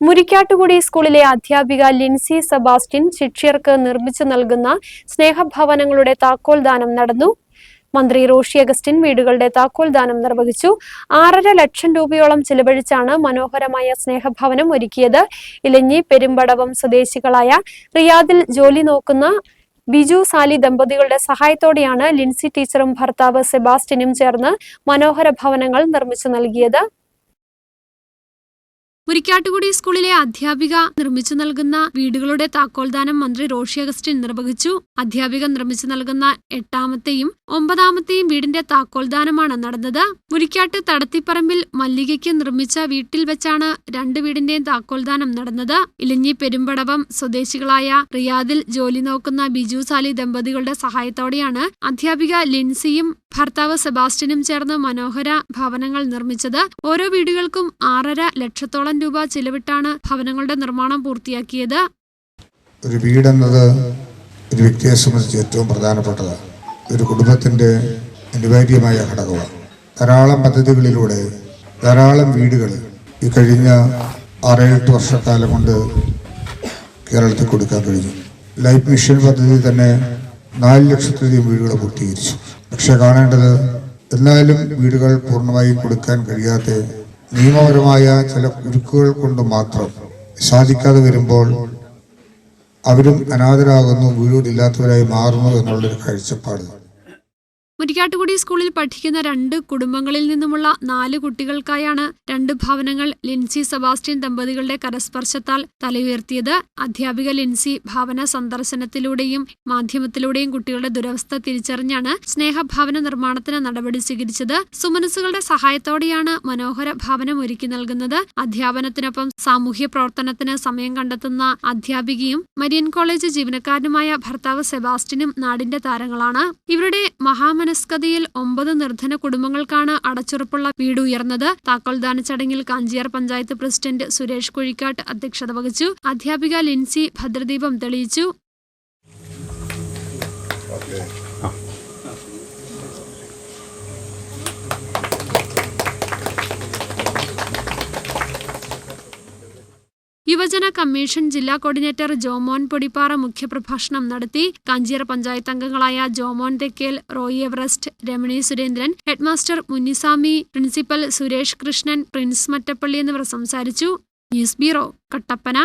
മുരിക്കാട്ടുകുടി സ്കൂളിലെ അധ്യാപിക ലിൻസി സെബാസ്റ്റ്യൻ ശിക്ഷ്യർക്ക് നിർമ്മിച്ചു നൽകുന്ന സ്നേഹഭവനങ്ങളുടെ താക്കോൽ ദാനം നടന്നു. മന്ത്രി റോഷി അഗസ്റ്റിൻ വീടുകളുടെ താക്കോൽ ദാനം നിർവഹിച്ചു. ആറര ലക്ഷം രൂപയോളം ചെലവഴിച്ചാണ് മനോഹരമായ സ്നേഹഭവനം ഒരുക്കിയത്. ഇലഞ്ഞി പെരുമ്പടവം സ്വദേശികളായ റിയാദിൽ ജോലി നോക്കുന്ന ബിജു സാലി ദമ്പതികളുടെ സഹായത്തോടെയാണ് ലിൻസി ടീച്ചറും ഭർത്താവ് സെബാസ്റ്റിനും ചേർന്ന് മനോഹര ഭവനങ്ങൾ നിർമ്മിച്ചു നൽകിയത്. മുരിക്കാട്ടുകുടി സ്കൂളിലെ അധ്യാപിക നിർമ്മിച്ചു നൽകുന്ന വീടുകളുടെ താക്കോൽദാനം മന്ത്രി റോഷി അഗസ്റ്റിൻ നിർവഹിച്ചു. അധ്യാപിക നിർമ്മിച്ചു നൽകുന്ന എട്ടാമത്തെയും ഒമ്പതാമത്തെയും വീടിന്റെ താക്കോൽദാനമാണ് നടന്നത്. മുരിക്കാട്ട് തടത്തിപ്പറമ്പിൽ മല്ലികയ്ക്ക് നിർമ്മിച്ച വീട്ടിൽ വെച്ചാണ് രണ്ട് വീടിന്റെയും താക്കോൽദാനം നടന്നത്. ഇലഞ്ഞി പെരുമ്പടവം സ്വദേശികളായ റിയാദിൽ ജോലി നോക്കുന്ന ബിജു സാലി ദമ്പതികളുടെ സഹായത്തോടെയാണ് അധ്യാപിക ലിൻസിയും ഭർത്താവ് സെബാസ്റ്റ്യനും ചേർന്ന് മനോഹര ഭവനങ്ങൾ നിർമ്മിച്ചത് ഓരോ വീടുകൾക്കും ആറര ലക്ഷത്തോളം രൂപ ചിലവിട്ടാണ് ഭവനങ്ങളുടെ നിർമ്മാണം പൂർത്തിയാക്കിയത്. ഒരു വീടെന്നത് ഒരു വ്യക്തിയെ സംബന്ധിച്ച് ഏറ്റവും പ്രധാനപ്പെട്ടതാണ് ഒരു കുടുംബത്തിന്റെ അനിവാര്യമായ ഘടകമാണ്. ധാരാളം പദ്ധതികളിലൂടെ ധാരാളം വീടുകൾ ഈ കഴിഞ്ഞ ആറേഴെട്ട് വർഷക്കാലം കൊണ്ട് കേരളത്തിൽ കൊടുക്കാൻ കഴിഞ്ഞു. ലൈഫ് മിഷൻ പദ്ധതി തന്നെ നാല് ലക്ഷത്തിലധികം വീടുകൾ പൂർത്തീകരിച്ചു. പക്ഷെ കാണേണ്ടത് എന്നാലും വീടുകൾ പൂർണമായി കൊടുക്കാൻ കഴിയാതെ നിയമപരമായ ചില കുരുക്കുകൾ കൊണ്ട് മാത്രം സാധിക്കാതെ വരുമ്പോൾ അവരും അനാഥരാകുന്നു വീടില്ലാത്തവരായി മാറുന്നു എന്നുള്ളൊരു കാഴ്ചപ്പാട്. മുരിക്കാട്ടുകുടി സ്കൂളിൽ പഠിക്കുന്ന രണ്ട് കുടുംബങ്ങളിൽ നിന്നുമുള്ള നാല് കുട്ടികൾക്കായാണ് രണ്ട് ഭവനങ്ങൾ ലിൻസി സെബാസ്റ്റ്യൻ ദമ്പതികളുടെ കരസ്പർശത്താൽ തലയുയർത്തിയത്. അധ്യാപിക ലിൻസി ഭവന സന്ദർശനത്തിലൂടെയും മാധ്യമത്തിലൂടെയും കുട്ടികളുടെ ദുരവസ്ഥ തിരിച്ചറിഞ്ഞാണ് സ്നേഹഭവന നിർമ്മാണത്തിന് നടപടി സ്വീകരിച്ചത്. സുമനസുകളുടെ സഹായത്തോടെയാണ് മനോഹര ഭവനം ഒരുക്കി നൽകുന്നത്. അധ്യാപനത്തിനൊപ്പം സാമൂഹ്യ പ്രവർത്തനത്തിന് സമയം കണ്ടെത്തുന്ന അധ്യാപികയും മരിയൻ കോളേജ് ജീവനക്കാരനുമായ ഭർത്താവ് സെബാസ്റ്റ്യനും നാടിന്റെ താരങ്ങളാണ്. ഇവരുടെ മഹാമനസ്കതയിൽ ഒമ്പത് നിർധന കുടുംബങ്ങൾക്കാണ് അടച്ചുറപ്പുള്ള വീട് ഉയർന്നത്. താക്കോൽദാന ചടങ്ങിൽ കാഞ്ചിയാർ പഞ്ചായത്ത് പ്രസിഡന്റ് സുരേഷ് കുഴിക്കാട്ട് അധ്യക്ഷത വഹിച്ചു. അധ്യാപിക ലിൻസി ഭദ്രദീപം തെളിയിച്ചു. യുവജന കമ്മീഷൻ ജില്ലാ കോർഡിനേറ്റർ ജോമോൻ പൊടിപ്പാറ മുഖ്യപ്രഭാഷണം നടത്തി. കാഞ്ചിയറ പഞ്ചായത്ത് അംഗങ്ങളായ Jomon Thekkel Roy Everest Ramani Surendran headmaster Munnisami principal Suresh Krishnan Prince Mattappally എന്നിവർ സംസാരിച്ചു. News bureau Kattappana.